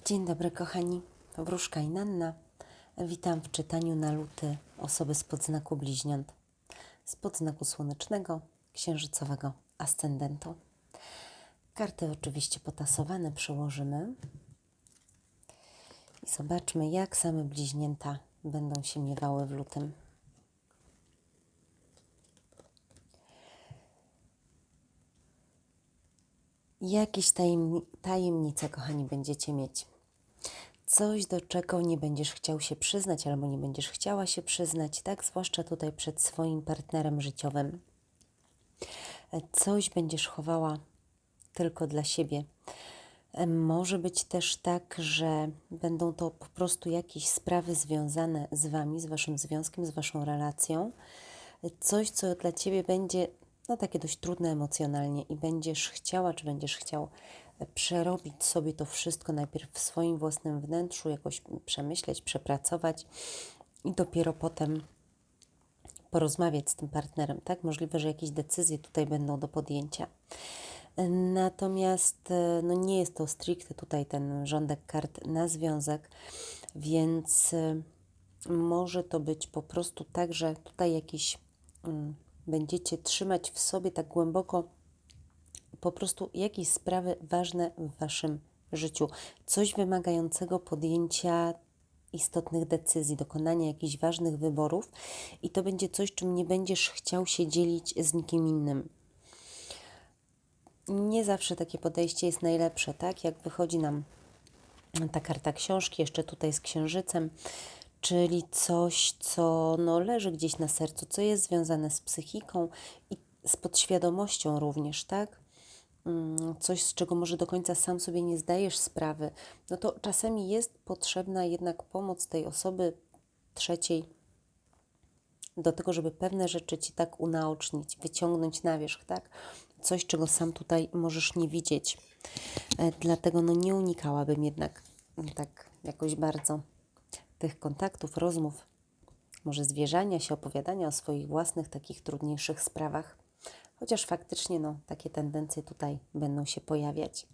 Dzień dobry, kochani. Wróżka i Nanna. Witam w czytaniu na luty osoby spod znaku bliźniąt, spod znaku słonecznego, księżycowego, ascendentu. Karty oczywiście potasowane przełożymy i zobaczmy, jak same bliźnięta będą się miewały w lutym. Jakieś tajemni- tajemnice, kochani, będziecie mieć. Coś, do czego nie będziesz chciał się przyznać, albo nie będziesz chciała się przyznać, tak? Zwłaszcza tutaj przed swoim partnerem życiowym. Coś będziesz chowała tylko dla siebie. Może być też tak, że będą to po prostu jakieś sprawy związane z Wami, z Waszym związkiem, z Waszą relacją. Coś, co dla Ciebie będzie no, takie dość trudne emocjonalnie i będziesz chciała, czy będziesz chciał e, przerobić sobie to wszystko najpierw w swoim własnym wnętrzu, jakoś przemyśleć, przepracować i dopiero potem porozmawiać z tym partnerem, tak? Możliwe, że jakieś decyzje tutaj będą do podjęcia. Natomiast e, no nie jest to stricte tutaj ten rządek kart na związek, więc e, może to być po prostu tak, że tutaj jakieś mm, będziecie trzymać w sobie tak głęboko po prostu jakieś sprawy ważne w Waszym życiu, coś wymagającego podjęcia istotnych decyzji, dokonania jakichś ważnych wyborów, i to będzie coś, czym nie będziesz chciał się dzielić z nikim innym. Nie zawsze takie podejście jest najlepsze, tak? Jak wychodzi nam ta karta książki, jeszcze tutaj z księżycem, czyli coś, co no, leży gdzieś na sercu, co jest związane z psychiką i z podświadomością również, tak? Mm, Coś, z czego może do końca sam sobie nie zdajesz sprawy, no to czasami jest potrzebna jednak pomoc tej osoby trzeciej do tego, żeby pewne rzeczy ci tak unaocznić, wyciągnąć na wierzch, tak? Coś, czego sam tutaj możesz nie widzieć. E, Dlatego no nie unikałabym jednak mm, tak jakoś bardzo tych kontaktów, rozmów, może zwierzania się, opowiadania o swoich własnych takich trudniejszych sprawach. Chociaż faktycznie no, takie tendencje tutaj będą się pojawiać.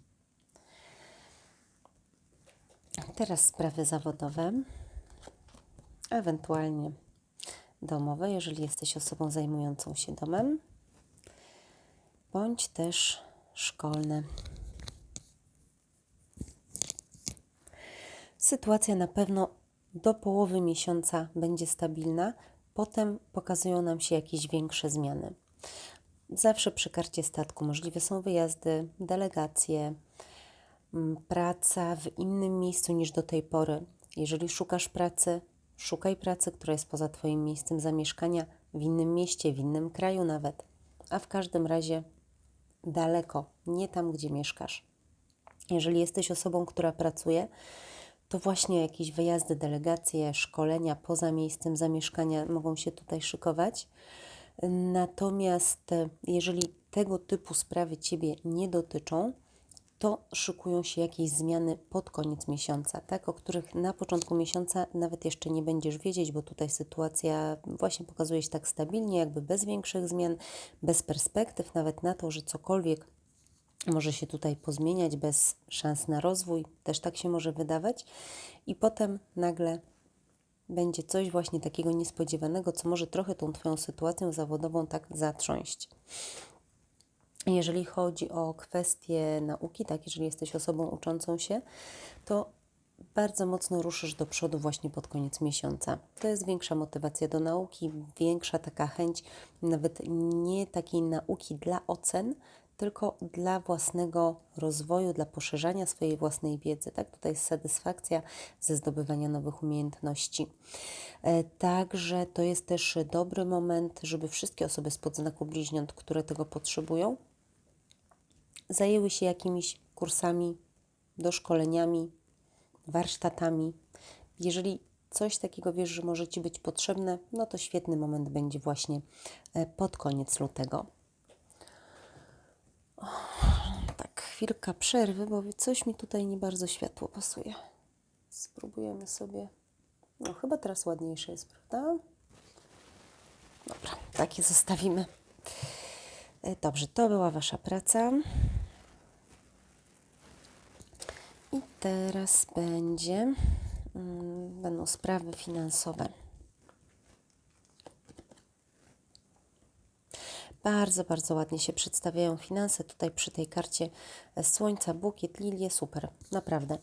Teraz sprawy zawodowe, ewentualnie domowe, jeżeli jesteś osobą zajmującą się domem, bądź też szkolne. Sytuacja na pewno do połowy miesiąca będzie stabilna, potem pokazują nam się jakieś większe zmiany. Zawsze przy karcie statku możliwe są wyjazdy, delegacje, mm, praca w innym miejscu niż do tej pory. Jeżeli szukasz pracy, szukaj pracy, która jest poza Twoim miejscem zamieszkania, w innym mieście, w innym kraju nawet, a w każdym razie daleko, nie tam, gdzie mieszkasz. Jeżeli jesteś osobą, która pracuje, to właśnie jakieś wyjazdy, delegacje, szkolenia poza miejscem zamieszkania mogą się tutaj szykować. Natomiast e, jeżeli tego typu sprawy Ciebie nie dotyczą, to szykują się jakieś zmiany pod koniec miesiąca, tak, o których na początku miesiąca nawet jeszcze nie będziesz wiedzieć, bo tutaj sytuacja właśnie pokazuje się tak stabilnie, jakby bez większych zmian, bez perspektyw nawet na to, że cokolwiek może się tutaj pozmieniać bez szans na rozwój, też tak się może wydawać, i potem nagle będzie coś właśnie takiego niespodziewanego, co może trochę tą Twoją sytuacją zawodową tak zatrząść. Jeżeli chodzi o kwestie nauki, tak, jeżeli jesteś osobą uczącą się, to bardzo mocno ruszysz do przodu właśnie pod koniec miesiąca. To jest większa motywacja do nauki, większa taka chęć nawet nie takiej nauki dla ocen, tylko dla własnego rozwoju, dla poszerzania swojej własnej wiedzy. Tak, tutaj jest satysfakcja ze zdobywania nowych umiejętności. E, Także to jest też dobry moment, żeby wszystkie osoby spod znaku bliźniąt, które tego potrzebują, zajęły się jakimiś kursami, doszkoleniami, warsztatami. Jeżeli coś takiego wiesz, że może Ci być potrzebne, no to świetny moment będzie właśnie e, pod koniec lutego. Tak, chwilka przerwy, bo coś mi tutaj nie bardzo światło pasuje. Spróbujemy sobie. No, chyba teraz ładniejsze jest, prawda? Dobra, takie zostawimy. E, Dobrze, to była Wasza praca. I teraz będzie, mm, będą sprawy finansowe. Bardzo, bardzo ładnie się przedstawiają finanse tutaj przy tej karcie Słońca, Bukiet, Lilie, super, naprawdę.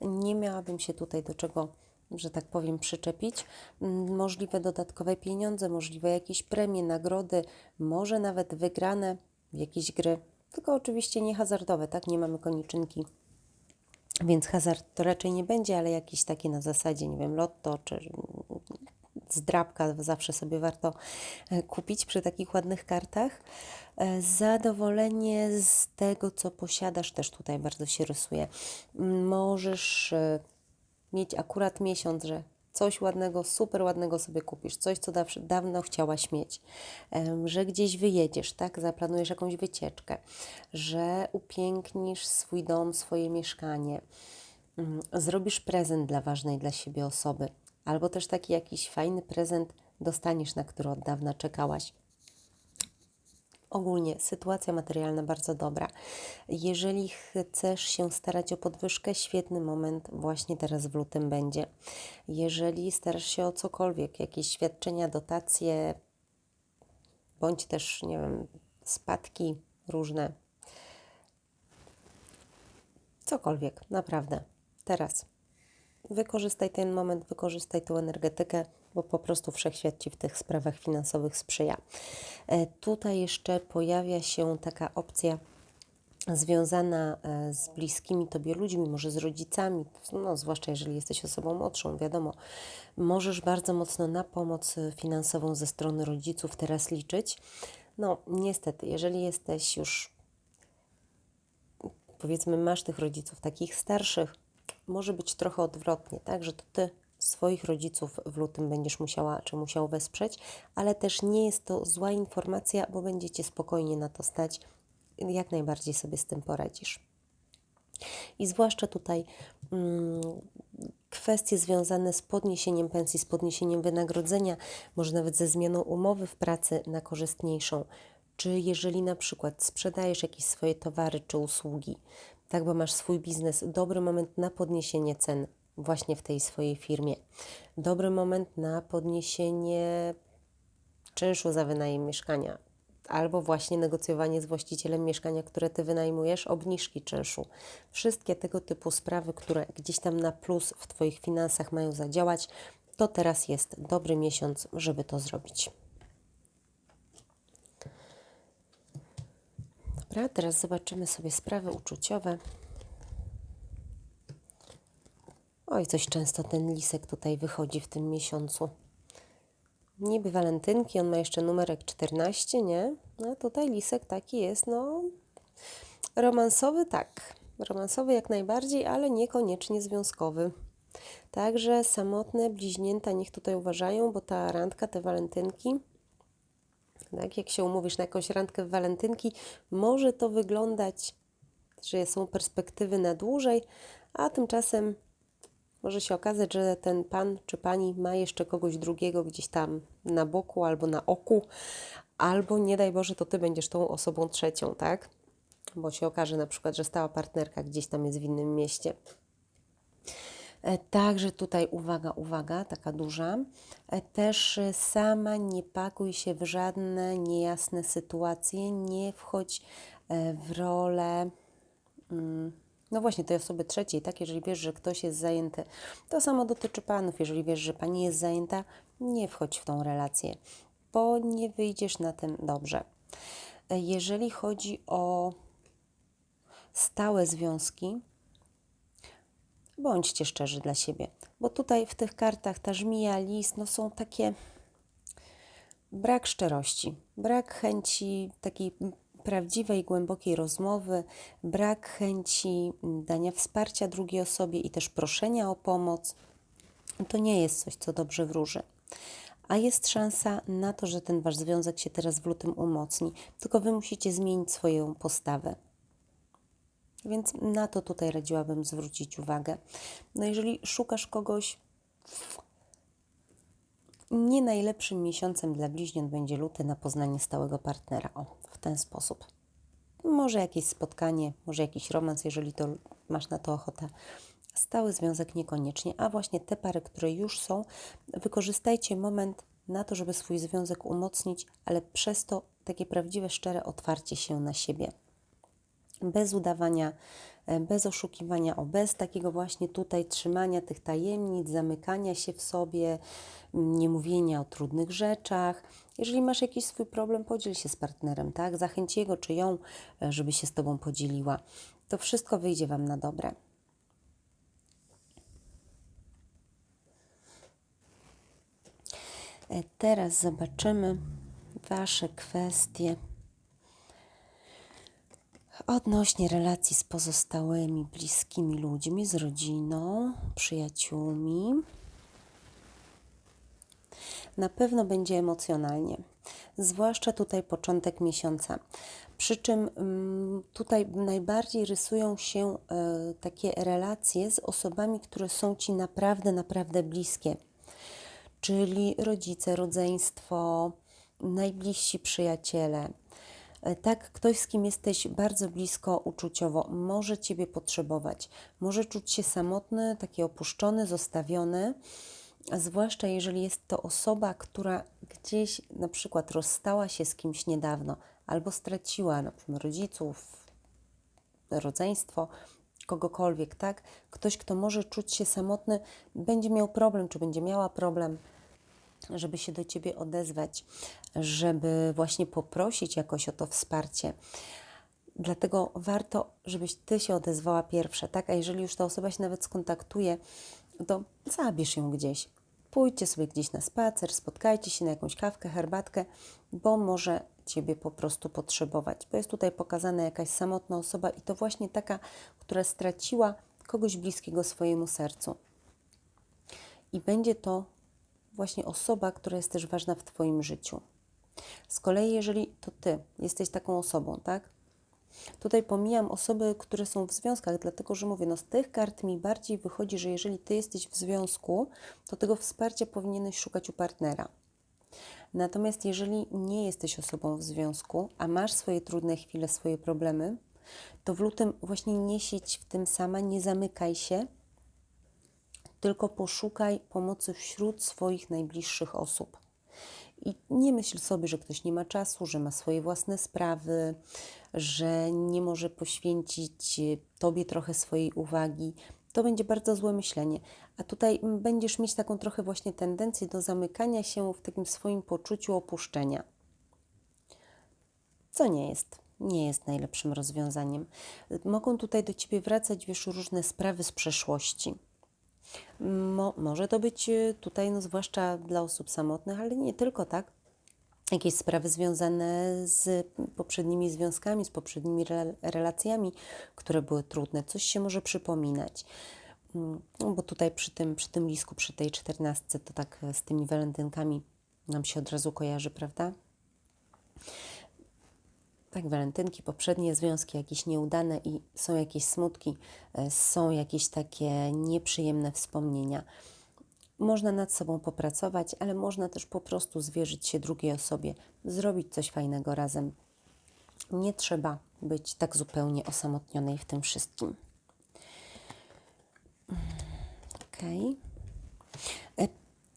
Nie miałabym się tutaj do czego, że tak powiem, przyczepić. Mm, Możliwe dodatkowe pieniądze, możliwe jakieś premie, nagrody, może nawet wygrane w jakieś gry, tylko oczywiście nie hazardowe, tak? Nie mamy koniczynki więc hazard to raczej nie będzie, ale jakieś takie na zasadzie, nie wiem, lotto czy zdrabka zawsze sobie warto e, kupić przy takich ładnych kartach. E, Zadowolenie z tego, co posiadasz, też tutaj bardzo się rysuje. Możesz e, mieć akurat miesiąc, że coś ładnego, super ładnego sobie kupisz, coś, co daw- dawno chciałaś mieć, że gdzieś wyjedziesz, tak, zaplanujesz jakąś wycieczkę, że upięknisz swój dom, swoje mieszkanie, Mm, zrobisz prezent dla ważnej dla siebie osoby, albo też taki jakiś fajny prezent dostaniesz, na który od dawna czekałaś. Ogólnie sytuacja materialna bardzo dobra. Jeżeli chcesz się starać o podwyżkę, świetny moment właśnie teraz w lutym będzie. Jeżeli starasz się o cokolwiek, jakieś świadczenia, dotacje, bądź też, nie wiem, spadki różne, cokolwiek, naprawdę. Teraz wykorzystaj ten moment, wykorzystaj tą energetykę, bo po prostu wszechświat Ci w tych sprawach finansowych sprzyja. E, Tutaj jeszcze pojawia się taka opcja związana e, z bliskimi Tobie ludźmi, może z rodzicami, no, zwłaszcza jeżeli jesteś osobą młodszą, wiadomo, możesz bardzo mocno na pomoc e, finansową ze strony rodziców teraz liczyć. No, niestety, jeżeli jesteś już powiedzmy, masz tych rodziców takich starszych, może być trochę odwrotnie, tak, że to ty swoich rodziców w lutym będziesz musiała czy musiał wesprzeć, ale też nie jest to zła informacja, bo będziecie spokojnie na to stać, jak najbardziej sobie z tym poradzisz. I zwłaszcza tutaj mm, kwestie związane z podniesieniem pensji, z podniesieniem wynagrodzenia, może nawet ze zmianą umowy w pracy na korzystniejszą. Czy jeżeli na przykład sprzedajesz jakieś swoje towary czy usługi, tak, bo masz swój biznes, dobry moment na podniesienie cen właśnie w tej swojej firmie. Dobry moment na podniesienie czynszu za wynajem mieszkania, albo właśnie negocjowanie z właścicielem mieszkania, które ty wynajmujesz, obniżki czynszu. Wszystkie tego typu sprawy, które gdzieś tam na plus w Twoich finansach mają zadziałać, to teraz jest dobry miesiąc, żeby to zrobić. Dobra, teraz zobaczymy sobie sprawy uczuciowe. Oj, coś często ten lisek tutaj wychodzi w tym miesiącu. Niby walentynki, on ma jeszcze numerek 14, nie? No tutaj lisek taki jest, no romansowy tak. Romansowy jak najbardziej, ale niekoniecznie związkowy. Także samotne bliźnięta niech tutaj uważają, bo ta randka, te walentynki, tak, jak się umówisz na jakąś randkę w walentynki, może to wyglądać, że są perspektywy na dłużej, a tymczasem może się okazać, że ten pan czy pani ma jeszcze kogoś drugiego gdzieś tam na boku albo na oku, albo nie daj Boże, to ty będziesz tą osobą trzecią, tak? Bo się okaże na przykład, że stała partnerka gdzieś tam jest w innym mieście. E, Także tutaj uwaga, uwaga, taka duża. E, Też e, sama nie pakuj się w żadne niejasne sytuacje, nie wchodź w rolę. mm, No właśnie, tej osoby trzeciej, tak? Jeżeli wiesz, że ktoś jest zajęty, to samo dotyczy panów. Jeżeli wiesz, że pani jest zajęta, nie wchodź w tą relację, bo nie wyjdziesz na tym dobrze. Jeżeli chodzi o stałe związki, bądźcie szczerzy dla siebie, bo tutaj w tych kartach ta żmija, lis, no są takie brak szczerości, brak chęci takiej prawdziwej, głębokiej rozmowy, brak chęci dania wsparcia drugiej osobie i też proszenia o pomoc. To nie jest coś, co dobrze wróży. A jest szansa na to, że ten wasz związek się teraz w lutym umocni, tylko wy musicie zmienić swoją postawę. Więc na to tutaj radziłabym zwrócić uwagę. No jeżeli szukasz kogoś, nie najlepszym miesiącem dla bliźniąt będzie luty na poznanie stałego partnera. O, w ten sposób. Może jakieś spotkanie, może jakiś romans, jeżeli to masz na to ochotę. Stały związek niekoniecznie, a właśnie te pary, które już są, wykorzystajcie moment na to, żeby swój związek umocnić, ale przez to takie prawdziwe, szczere otwarcie się na siebie bez udawania, e, bez oszukiwania, o bez takiego właśnie tutaj trzymania tych tajemnic, zamykania się w sobie, nie mówienia o trudnych rzeczach. Jeżeli masz jakiś swój problem, podziel się z partnerem, tak? Zachęć jego czy ją, e, żeby się z tobą podzieliła. To wszystko wyjdzie wam na dobre. E, Teraz zobaczymy Wasze kwestie odnośnie relacji z pozostałymi bliskimi ludźmi, z rodziną, przyjaciółmi. Na pewno będzie emocjonalnie, zwłaszcza tutaj początek miesiąca. Przy czym mm, tutaj najbardziej rysują się e, takie relacje z osobami, które są ci naprawdę, naprawdę bliskie, czyli rodzice, rodzeństwo, najbliżsi przyjaciele. E, Tak, ktoś, z kim jesteś bardzo blisko uczuciowo, może Ciebie potrzebować, może czuć się samotny, taki opuszczony, zostawiony, zwłaszcza jeżeli jest to osoba, która gdzieś na przykład rozstała się z kimś niedawno albo straciła na przykład rodziców, rodzeństwo, kogokolwiek, tak? Ktoś, kto może czuć się samotny, będzie miał problem, czy będzie miała problem żeby się do Ciebie odezwać, żeby właśnie poprosić jakoś o to wsparcie. Dlatego warto, żebyś Ty się odezwała pierwsza, tak? A jeżeli już ta osoba się nawet skontaktuje, to zabierz ją gdzieś. Pójdźcie sobie gdzieś na spacer, spotkajcie się na jakąś kawkę, herbatkę, bo może Ciebie po prostu potrzebować. Bo jest tutaj pokazana jakaś samotna osoba i to właśnie taka, która straciła kogoś bliskiego swojemu sercu. I będzie to właśnie osoba, która jest też ważna w Twoim życiu. Z kolei, jeżeli to Ty jesteś taką osobą, tak? Tutaj pomijam osoby, które są w związkach, dlatego że mówię, no z tych kart mi bardziej wychodzi, że jeżeli Ty jesteś w związku, to tego wsparcia powinieneś szukać u partnera. Natomiast jeżeli nie jesteś osobą w związku, a masz swoje trudne chwile, swoje problemy, to w lutym właśnie nie siedź w tym sama, nie zamykaj się, tylko poszukaj pomocy wśród swoich najbliższych osób. I nie myśl sobie, że ktoś nie ma czasu, że ma swoje własne sprawy, że nie może poświęcić Tobie trochę swojej uwagi. To będzie bardzo złe myślenie. A tutaj będziesz mieć taką trochę właśnie tendencję do zamykania się w takim swoim poczuciu opuszczenia. Co nie jest, nie jest najlepszym rozwiązaniem. Mogą tutaj do Ciebie wracać, wiesz, różne sprawy z przeszłości. Mo, może to być y, tutaj, no zwłaszcza dla osób samotnych, ale nie tylko tak. Jakieś sprawy związane z poprzednimi związkami, z poprzednimi re, relacjami, które były trudne, coś się może przypominać. No, bo tutaj przy tym, przy tym lisku, przy tej czternastce, to tak z tymi walentynkami nam się od razu kojarzy, prawda? Tak, walentynki, poprzednie związki jakieś nieudane i są jakieś smutki, e, są jakieś takie nieprzyjemne wspomnienia. Można nad sobą popracować, ale można też po prostu zwierzyć się drugiej osobie, zrobić coś fajnego razem. Nie trzeba być tak zupełnie osamotnionej w tym wszystkim. Okej. E,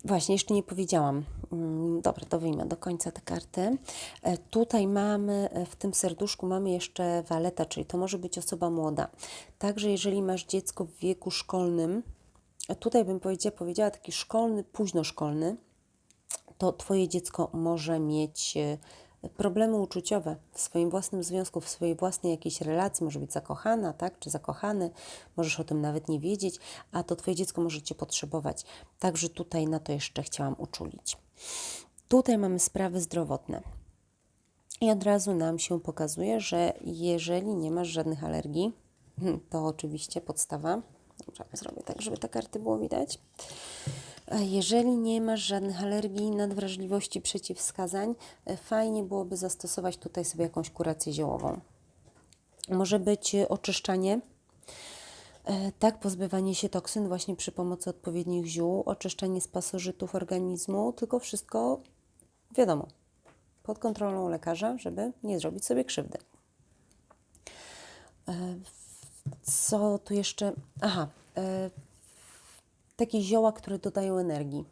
Właśnie, jeszcze nie powiedziałam. Mm, Dobra, to wyjmę do końca te karty. E, Tutaj mamy, e, w tym serduszku mamy jeszcze waleta, czyli to może być osoba młoda. Także jeżeli masz dziecko w wieku szkolnym, a tutaj bym powiedziała, powiedziała taki szkolny, późnoszkolny, to Twoje dziecko może mieć e, problemy uczuciowe w swoim własnym związku, w swojej własnej jakiejś relacji, może być zakochana, tak, czy zakochany, możesz o tym nawet nie wiedzieć, a to Twoje dziecko może Cię potrzebować. Także tutaj na to jeszcze chciałam uczulić. Tutaj mamy sprawy zdrowotne. I od razu nam się pokazuje, że jeżeli nie masz żadnych alergii, to oczywiście podstawa. Dobra, zrobię tak, żeby te karty było widać. E, Jeżeli nie masz żadnych alergii, nadwrażliwości, przeciwwskazań, e, fajnie byłoby zastosować tutaj sobie jakąś kurację ziołową. Może być e, oczyszczanie, tak, pozbywanie się toksyn właśnie przy pomocy odpowiednich ziół, oczyszczanie z pasożytów organizmu, tylko wszystko wiadomo, pod kontrolą lekarza, żeby nie zrobić sobie krzywdy. E, Co tu jeszcze? Aha, e, takie zioła, które dodają energii,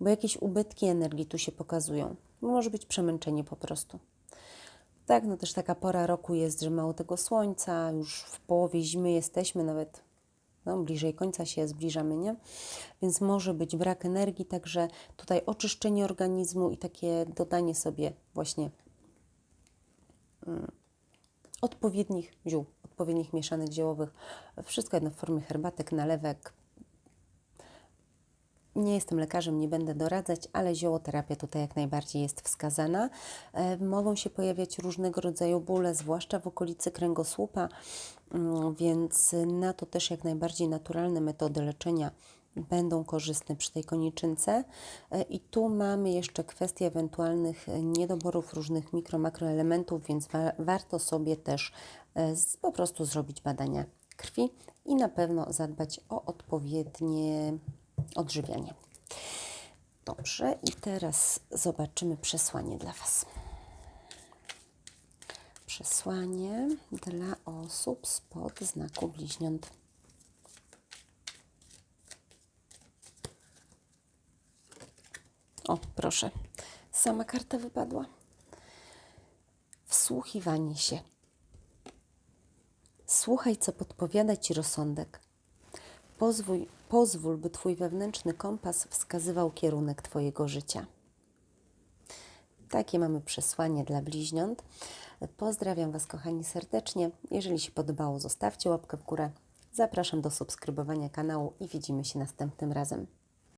bo jakieś ubytki energii tu się pokazują. Może być przemęczenie po prostu. Tak, no też taka pora roku jest, że mało tego słońca, już w połowie zimy jesteśmy, nawet no, bliżej końca się zbliżamy, nie? Więc może być brak energii, także tutaj oczyszczenie organizmu i takie dodanie sobie właśnie mm, odpowiednich ziół, odpowiednich mieszanek ziołowych. Wszystko jedno w formie herbatek, nalewek. Nie jestem lekarzem, nie będę doradzać, ale ziołoterapia tutaj jak najbardziej jest wskazana. E, Mogą się pojawiać różnego rodzaju bóle, zwłaszcza w okolicy kręgosłupa, mm, więc na to też jak najbardziej naturalne metody leczenia będą korzystne przy tej koniczynce. E, I tu mamy jeszcze kwestię ewentualnych e, niedoborów różnych mikro, makroelementów, więc wa warto sobie też po prostu zrobić badania krwi i na pewno zadbać o odpowiednie odżywianie. Dobrze, i teraz zobaczymy przesłanie dla Was. Przesłanie dla osób spod znaku bliźniąt. O, proszę, sama karta wypadła. Wsłuchiwanie się. Słuchaj, co podpowiada ci rozsądek. Pozwól, pozwól, by twój wewnętrzny kompas wskazywał kierunek twojego życia. Takie mamy przesłanie dla bliźniąt. Pozdrawiam Was, kochani, serdecznie. Jeżeli się podobało, zostawcie łapkę w górę. Zapraszam do subskrybowania kanału i widzimy się następnym razem.